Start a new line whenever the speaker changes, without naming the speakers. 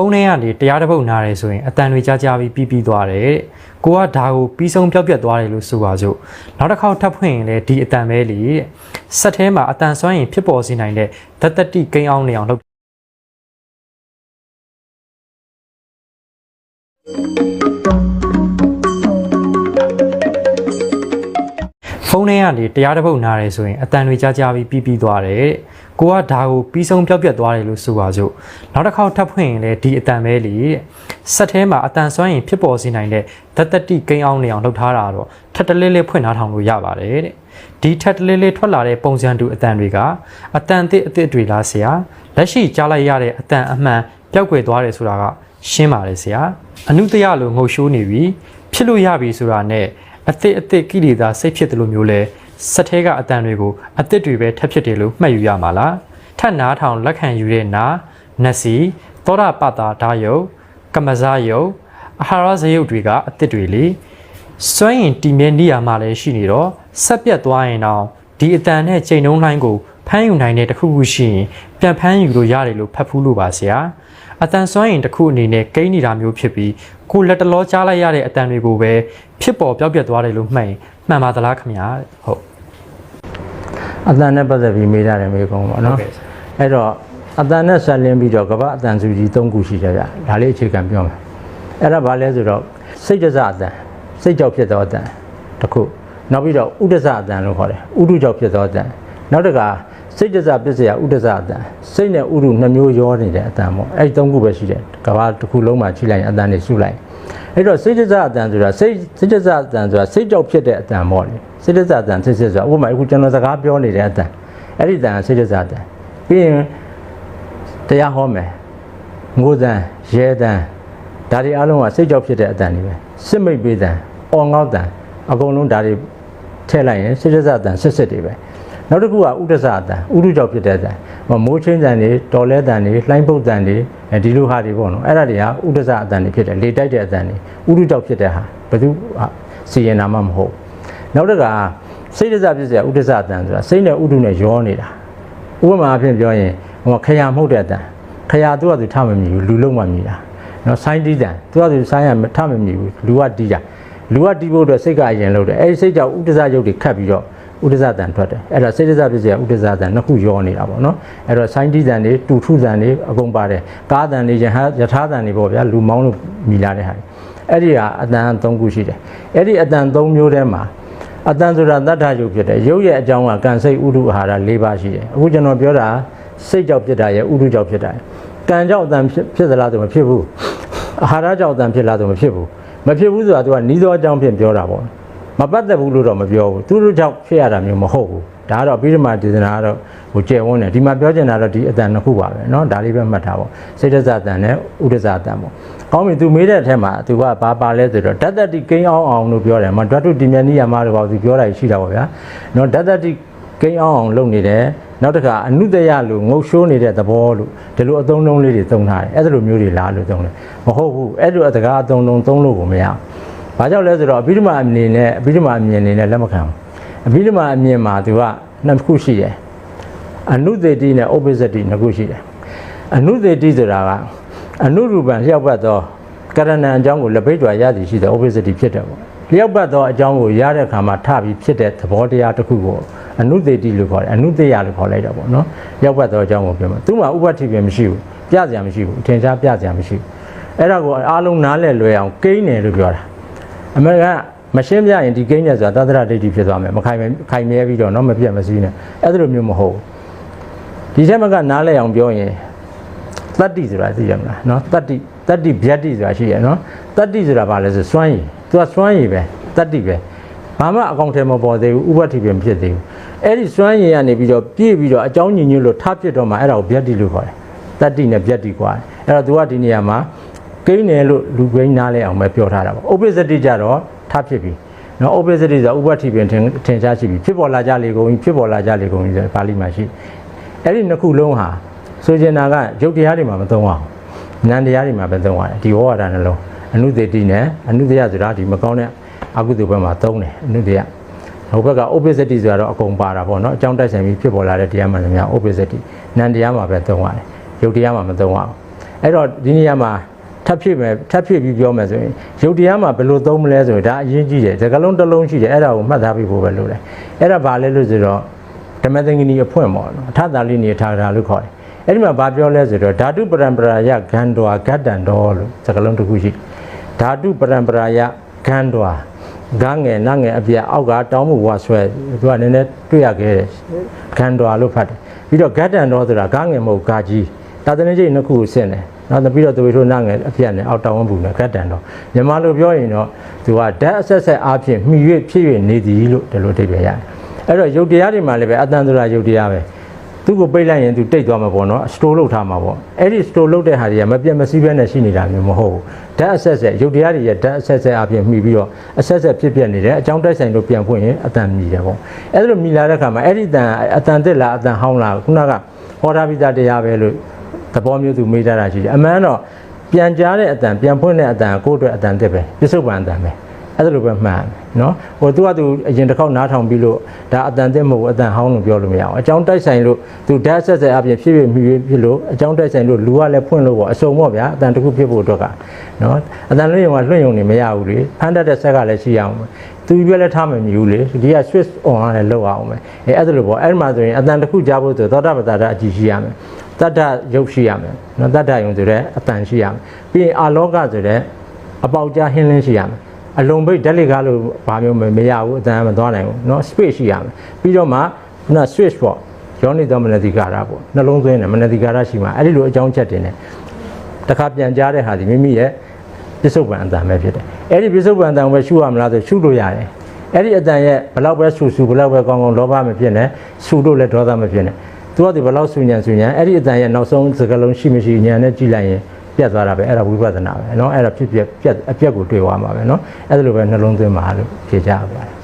ဖုန်းထဲကနေတရားတစ်ပုတ်နားတယ်ဆိုရင်အတန်တွေကြားကြားပြီးပြီးပြီးသွားတယ်တဲ့ကိုကဒါကိုပြီးဆုံးပြောက်ပြက်သွားတယ်လို့ဆိုပါစို့နောက်တစ်ခေါက်ထပ်ဖွင့်ရင်လည်းဒီအတန်ပဲလေတဲ့ဆက်ထဲမှာအတန်ဆွမ်းရင်ဖြစ်ပေါ်စေနိုင်တဲ့ဓာတ်တတိကိန်းအောင်နေအောင်လုပ်ဖုန်းထဲကနေတရားတစ်ပုတ်နားတယ်ဆိုရင်အတန်တွေကြားကြားပြီးပြီးပြီးသွားတယ်တဲ့ ကိုကဒါကိုပြီးဆုံးပြောက်ပြက်သွားတယ်လို့ဆိုပါစို့နောက်တစ်ခေါက်ထပ်ဖွင့်ရင်လည်းဒီအတန်ပဲလေတဲ့ဆက်ထဲမှာအတန်ဆွမ်းရင်ဖြစ်ပေါ်စေနိုင်တဲ့ဓာတ်တတိကိန်းအောင်နေအောင်လုပ်ထားတာတော့ထပ်တလေးလေးဖွင့်ထားထောင်လို့ရပါတယ်တဲ့ဒီထပ်တလေးလေးထွက်လာတဲ့ပုံစံတူအတန်တွေကအတန်အစ်အစ်တွေလားဆရာလက်ရှိကြားလိုက်ရတဲ့အတန်အမှန်ပျောက်ကွယ်သွားတယ်ဆိုတာကရှင်းပါတယ်ဆရာအနုတရလိုငုတ်ရှိုးနေပြီဖြစ်လို့ရပြီဆိုတာနဲ့အသစ်အသစ်ကိလေသာစိတ်ဖြစ်တယ်လို့မျိုးလဲ စက်ထဲကအတန်တွေကိုအသစ်တွေပဲထပ်ဖြစ်တယ်လို့မှတ်ယူရမှာလားထပ်နားထောင်လက်ခံယူတဲ့နာနတ်စီသောတာပတ္တာဓာယုတ်ကမဇာယုတ်အာဟာရဇယုတ်တွေကအသစ်တွေလေစွန့်ရင်တီမြဲနေရမှာလည်းရှိနေတော့ဆက်ပြတ်သွားရင်တော့ဒီအတန်နဲ့ချိန်နှုံးလိုင်းကိုဖမ်းယူနိုင်တဲ့တစ်ခုခုရှိရင်ပြန်ဖမ်းယူလို့ရတယ်လို့ဖတ်ဖူးလို့ပါဆရာအတန်စွမ်းရင်တစ်ခုအနေနဲ့ကိန်းနေတာမျိုးဖြစ်ပြီးကိုလက်တလောကြားလိုက်ရတဲ့အတန်တွေကိုပဲဖြစ်ပေါ်ပြောက်ပြက်သွားတယ်လို့မှတ်ရင်မှန်ပါသလားခင်ဗျာဟုတ်
အတန်နဲ့ပတ်သက်ပြီးမေးထားတယ်မေးကုန်ပါနော်အဲ့တော့အတန်နဲ့ဆက်လင်းပြီးတော့ကမ္ဘာအတန်စုကြီး၃ခုရှိကြဗျဒါလေးအခြေခံပြောမယ်အဲ့ဒါဘာလဲဆိုတော့စိတ်တစအတန်စိတ်ကြောင့်ဖြစ်သောအတန်တစ်ခုနောက်ပြီးတော့ဥဒ္ဒစအတန်လို့ခေါ်တယ်ဥဒုကြောင့်ဖြစ်သောအတန်နောက်တစ်ခါ စိတ်တစပစ္စယဥဒ္ဒစအတန်စိတ်နဲ့ဥဒုနှမျိုးရောနေတဲ့အတန်ပေါ့အဲ့ဒီ၃ခုပဲရှိတယ်ကမ္ဘာတစ်ခုလုံးမှာချိန်လိုက်ရင်အတန်တွေစုလိုက်အဲ့တော့စိတ်တစအတန်ဆိုတာစိတ်စိတ်တစအတန်ဆိုတာစိတ်ကြောက်ဖြစ်တဲ့အတန်ပေါ့လေစိတ်တစအတန်စိတ်စစ်ဆိုတာဥပမာအခုကျွန်တော်စကားပြောနေတဲ့အတန်အဲ့ဒီအတန်ကစိတ်တစအတန်ပြီးရင်တရားဟောမယ်ငိုးတန်ရဲတန်ဒါတွေအလုံးကစိတ်ကြောက်ဖြစ်တဲ့အတန်တွေပဲစစ်မိတ်ပေးတန်အော်ငေါက်တန်အကုန်လုံးဒါတွေထည့်လိုက်ရင်စိတ်တစအတန်စစ်စစ်တွေပဲ နောက်တစ်ခုကဥဒ္ဒစအတန်ဥဒုကြောင့်ဖြစ်တဲ့အတန်ဟောမိုးချင်းတန်တွေတော်လဲတန်တွေလှိုင်းပုတ်တန်တွေအဲဒီလိုဟာတွေပေါ့နော်အဲ့ဒါတွေကဥဒ္ဒစအတန်တွေဖြစ်တယ်လေတိုက်တဲ့အတန်တွေဥဒုကြောင့်ဖြစ်တဲ့ဟာဘယ်သူစီရင်နာမှမဟုတ်နောက်တစ်ခါစိတ်တစဖြစ်စေဥဒ္ဒစအတန်ဆိုတာစိတ်နဲ့ဥဒုနဲ့ရောနေတာဥပမာအဖြစ်ပြောရင်ဟိုခရာမှုတ်တဲ့အတန်ခရာသူကသူထမမြည်ဘူးလူလုံးမှမြည်တာနော်ဆိုင်းတီးတန်သူကသူဆိုင်းရထမမြည်ဘူးလူကတီးတာလူကတီးဖို့အတွက်စိတ်ကအရင်လုပ်တယ်အဲဒီစိတ်ကြောင့်ဥဒ္ဒစရုပ်တွေခတ်ပြီးတော့ ဥဒ္ဒစတန်ထွက်တယ်အဲ့ဒါစိတ်ဒစဖြစ်စေဥဒ္ဒစတန်နှစ်ခုရောနေတာပေါ့နော်အဲ့တော့ဆိုင်းတီးတန်တွေတူထုတန်တွေအကုန်ပါတယ်ကားတန်တွေယဟယထာတန်တွေပေါ့ဗျာလူမောင်းလို့မိလာတဲ့ဟာတွေအဲ့ဒီဟာအတန်၃ခုရှိတယ်အဲ့ဒီအတန်၃မျိုးထဲမှာအတန်ဆိုတာတတ္ထယုတ်ဖြစ်တယ်ရုပ်ရဲ့အကြောင်းကကံစိတ်ဥဒုအာဟာရ၄ပါးရှိတယ်အခုကျွန်တော်ပြောတာစိတ်ကြောင့်ဖြစ်တာရဲ့ဥဒုကြောင့်ဖြစ်တာရဲ့ကံကြောင့်အတန်ဖြစ်ဖြစ်သလားဆိုမဖြစ်ဘူးအာဟာရကြောင့်အတန်ဖြစ်လားဆိုမဖြစ်ဘူးမဖြစ်ဘူးဆိုတာသူကနီးသောအကြောင်းဖြင့်ပြောတာပေါ့ မပတ်သက်ဘူးလို့တော့မပြောဘူးသူတို့ကြောင့်ဖြစ်ရတာမျိုးမဟုတ်ဘူးဒါကတော့ပြီးတော့မှဒေသနာကတော့ဟိုကျယ်ဝန်းတယ်ဒီမှာပြောချင်တာတော့ဒီအတန်နှစ်ခုပါပဲเนาะဒါလေးပဲမှတ်ထားပါစိတ်ဒဇအတန်နဲ့ဥဒဇအတန်ပေါ့ကောင်းပြီသူမေးတဲ့အထက်မှာသူကဘာပါလဲဆိုတော့ဓာတ်တတိကိန်းအောင်အောင်လို့ပြောတယ်မဓာတ်တုဒီမြနီယာမတို့ပေါ့သူပြောတာရှိတာပေါ့ဗျာเนาะဓာတ်တတိကိန်းအောင်အောင်လုပ်နေတယ်နောက်တစ်ခါအနုတယလို့ငုတ်ရှိုးနေတဲ့သဘောလို့ဒီလိုအသုံးလုံးလေးတွေသုံးထားတယ်အဲ့ဒါလိုမျိုးတွေလားလို့သုံးတယ်မဟုတ်ဘူးအဲ့လိုအတကားအသုံးလုံးသုံးလို့ကိုမရဘူး ဘာကြောင့်လဲဆိုတော့အဘိဓမ္မာအမြင်နဲ့အဘိဓမ္မာအမြင်နေနဲ့လက်မခံဘူးအဘိဓမ္မာအမြင်မှာသူကနှစ်ခုရှိတယ်အနုသေတိနဲ့ဥပ္ပဇ္ဇတိနှစ်ခုရှိတယ်အနုသေတိဆိုတာကအနုရူပံလျှောက်ပတ်သောကရဏံအကြောင်းကိုလက်ပိတ်တွာရသည်ရှိတဲ့ဥပ္ပဇ္ဇတိဖြစ်တယ်ပေါ့လျှောက်ပတ်သောအကြောင်းကိုရတဲ့အခါမှာထပြီးဖြစ်တဲ့သဘောတရားတစ်ခုကိုအနုသေတိလို့ခေါ်တယ်အနုသေယလို့ခေါ်လိုက်တာပေါ့နော်လျှောက်ပတ်သောအကြောင်းကိုပြောမှာသူ့မှာဥပ္ပတ္တိပဲမရှိဘူးပြစရာမရှိဘူးအထင်ရှားပြစရာမရှိဘူးအဲ့ဒါကိုအားလုံးနားလည်လွယ်အောင်ကိန်းတယ်လို့ပြောတာ အမေကမရှင်းပြရင်ဒီကိန်းနဲ့ဆိုတာသတ္တရဒိဋ္ဌိဖြစ်သွားမယ်မခိုင်ခိုင်မြဲပြီးတော့เนาะမပြတ်မစည်းနဲ့အဲ့ဒါလိုမျိုးမဟုတ်ဘူးဒီထက်မကနားလဲအောင်ပြောရင်တတ္တိဆိုတာသိရမလားเนาะတတ္တိတတ္တိဗျတ္တိဆိုတာရှိရเนาะတတ္တိဆိုတာဘာလဲဆိုစွမ်းရည်သူကစွမ်းရည်ပဲတတ္တိပဲဘာမှအကောင့်ထဲမပေါ်သေးဘူးဥပ္ပတ္တိပဲမဖြစ်သေးဘူးအဲ့ဒီစွမ်းရည်ကနေပြီးတော့ပြည့်ပြီးတော့အကြောင်းညင်ညွတ်လို့ထဖြစ်တော့မှအဲ့ဒါကိုဗျတ္တိလို့ခေါ်တယ်တတ္တိနဲ့ဗျတ္တိကွာအဲ့တော့သူကဒီနေရာမှာ ကိန်းတယ်လို့လူကိန်းနားလဲအောင်ပဲပြောထားတာပေါ့ဥပ္ပစ္စတိကြတော့ထဖြစ်ပြီနော်ဥပ္ပစ္စတိဆိုဥပ္ပတ္တိပင်ထင်ထင်ရှားရှိပြီဖြစ်ပေါ်လာကြလေကုန်ပြီဖြစ်ပေါ်လာကြလေကုန်ပြီဆိုပါဠိမှာရှိအဲ့ဒီနှစ်ခုလုံးဟာဆိုကျင်တာကရုပ်တရားတွေမှာမသုံးအောင်ဉာဏ်တရားတွေမှာပဲသုံးရတယ်ဒီဝါဒနှလုံးအနုသေတိနဲ့အနုသေယဆိုတာဒီမကောင်းတဲ့အကုသိုလ်ဘက်မှာသုံးတယ်အနုသေယဟိုဘက်ကဥပ္ပစ္စတိဆိုတာတော့အကုန်ပါတာပေါ့နော်အကြောင်းတိုက်ဆိုင်ပြီးဖြစ်ပေါ်လာတဲ့တရားမှန်သမျှဥပ္ပစ္စတိဉာဏ်တရားမှာပဲသုံးရတယ်ရုပ်တရားမှာမသုံးအောင်အဲ့တော့ဒီနေရာမှာ ထပ်ဖြစ်မယ်ထပ်ဖြစ်ပြီးပြောမယ်ဆိုရင်ရုပ်တရားမှာဘယ်လိုသုံးမလဲဆိုရင်ဒါအရင်ကြီးတယ်စကလုံးတစ်လုံးရှိတယ်အဲ့ဒါကိုမှတ်သားပြီးဖို့ပဲလို့တယ်အဲ့ဒါဘာလဲလို့ဆိုတော့ဓမ္မသင်္ကနီအဖွင့်ပေါ့နော်အထသာလေးနေထားတာလို့ခေါ်တယ်အဲ့ဒီမှာဘာပြောလဲဆိုတော့ဓာတုပရံပရာယဂန္ဓဝါဂတ္တံတော်လို့စကလုံးတစ်ခုရှိတယ်ဓာတုပရံပရာယဂန္ဓဝါဂန်းငယ်နငယ်အပြအောက်ကတောင်းမှုဝါဆွဲသူကနည်းနည်းတွေ့ရခဲ့တယ်ဂန္ဓဝါလို့ဖတ်တယ်ပြီးတော့ဂတ္တံတော်ဆိုတာဂန်းငယ်မဟုတ်ဂါကြီးသာသနာ့ကျိတ်နှစ်ခုကိုဆင့်တယ် နောက်ပြီးတော့သူတို့နာငယ်အပြက်နဲ့အောက်တောင်ဝန်းဘူးနဲ့ကတ်တန်တော့မြန်မာလိုပြောရင်တော့သူကဓာတ်အဆက်ဆက်အားဖြင့်မှီ၍ဖြစ်၍နေသည်လို့ဒီလိုအဓိပ္ပာယ်ရတယ်အဲ့တော့ယုတ်တရားတွေမှာလည်းပဲအတန်ဆိုတာယုတ်တရားပဲသူ့ကိုပိတ်လိုက်ရင်သူတိတ်သွားမှာပေါ့နော်စတိုးလုပ်ထားမှာပေါ့အဲ့ဒီစတိုးလုပ်တဲ့ဟာတွေကမပြတ်မစည်းဘဲနဲ့ရှိနေတာမျိုးမဟုတ်ဘူးဓာတ်အဆက်ဆက်ယုတ်တရားတွေရဲ့ဓာတ်အဆက်ဆက်အားဖြင့်မှီပြီးတော့အဆက်ဆက်ဖြစ်ပြနေတယ်အကြောင်းတိုက်ဆိုင်လို့ပြန်ဖွင့်ရင်အတန်မြည်တယ်ပေါ့အဲ့ဒါလိုမြည်လာတဲ့ခါမှာအဲ့ဒီတန်အတန်တက်လာအတန်ဟောင်းလာခုနကဟောထားပြီးသားတရားပဲလို့ သဘောမျိုးသူမေးထားတာရှိတယ်အမှန်တော့ပြန်ကြားတဲ့အတန်ပြန်ဖွင့်တဲ့အတန်ကိုယ့်အတွက်အတန်တက်ပဲပြစ္ဆုတ်ပံအတန်ပဲအဲ့ဒါလိုပဲမှန်တယ်နော်ဟိုသူကသူအရင်တစ်ခေါက်နားထောင်ပြီးလို့ဒါအတန်တက်မဟုတ်ဘူးအတန်ဟောင်းလို့ပြောလို့မရအောင်အကြောင်းတိုက်ဆိုင်လို့သူဓာတ်ဆက်ဆက်အပြင်ဖြစ်ဖြစ်မြည်ဖြစ်လို့အကြောင်းတိုက်ဆိုင်လို့လူကလည်းဖွင့်လို့ပေါ့အစုံပေါ့ဗျာအတန်တစ်ခုဖြစ်ဖို့အတွက်ကနော်အတန်လွှင့်ရုံကလွှင့်ရုံနေမရဘူးလေဖမ်းတတ်တဲ့ဆက်ကလည်းရှိအောင်သူပြလည်းထားမမြည်ဘူးလေဒီက switch on ကလည်းလောက်အောင်ပဲအဲအဲ့ဒါလိုပေါ့အဲ့ဒီမှာဆိုရင်အတန်တစ်ခုကြားဖို့ဆိုသောတာပတ္တရာအကြည့်ရှိရမယ် တတ္တရုပ်ရှိရမယ်နော်တတ္တယုံဆိုတဲ့အတန်ရှိရမယ်ပြီးရင်အာလောကဆိုတဲ့အပေါက်ကြားဟင်းလင်းရှိရမယ်အလုံးပိတ်ဓာတ်လေးကားလို့ဘာမျိုးမမရဘူးအတန်မသွားနိုင်ဘူးနော် space ရှိရမယ်ပြီးတော့မှခုန switch ပေါ့ယောနိသောမနတိကာရပေါ့နှလုံးသွင်းတယ်မနတိကာရရှိမှအဲ့ဒီလိုအကြောင်းချက်တင်တယ်တခါပြန်ကြားတဲ့ဟာဒီမိမိရဲ့ပြစ္ဆုတ်ပံအတန်ပဲဖြစ်တယ်အဲ့ဒီပြစ္ဆုတ်ပံအတန်ကိုပဲရှုရမလားဆိုရှုလို့ရတယ်အဲ့ဒီအတန်ရဲ့ဘလောက်ပဲဆူဆူဘလောက်ပဲကောင်းကောင်းလောဘမဖြစ်နဲ့ဆူလို့လည်းဒေါသမဖြစ်နဲ့ သူကဒီဘလောက်ဆူညံဆူညံအဲ့ဒီအတန်ရဲ့နောက်ဆုံးစကားလုံးရှိမရှိညံနဲ့ကြည့်လိုက်ရင်ပြတ်သွားတာပဲအဲ့ဒါဝိပဿနာပဲเนาะအဲ့ဒါဖြစ်ပြက်ပြက်အပြက်ကိုတွေ့သွားမှာပဲเนาะအဲ့ဒါလိုပဲနှလုံးသွင်းပါလို့ဖြေကြပါပါတယ်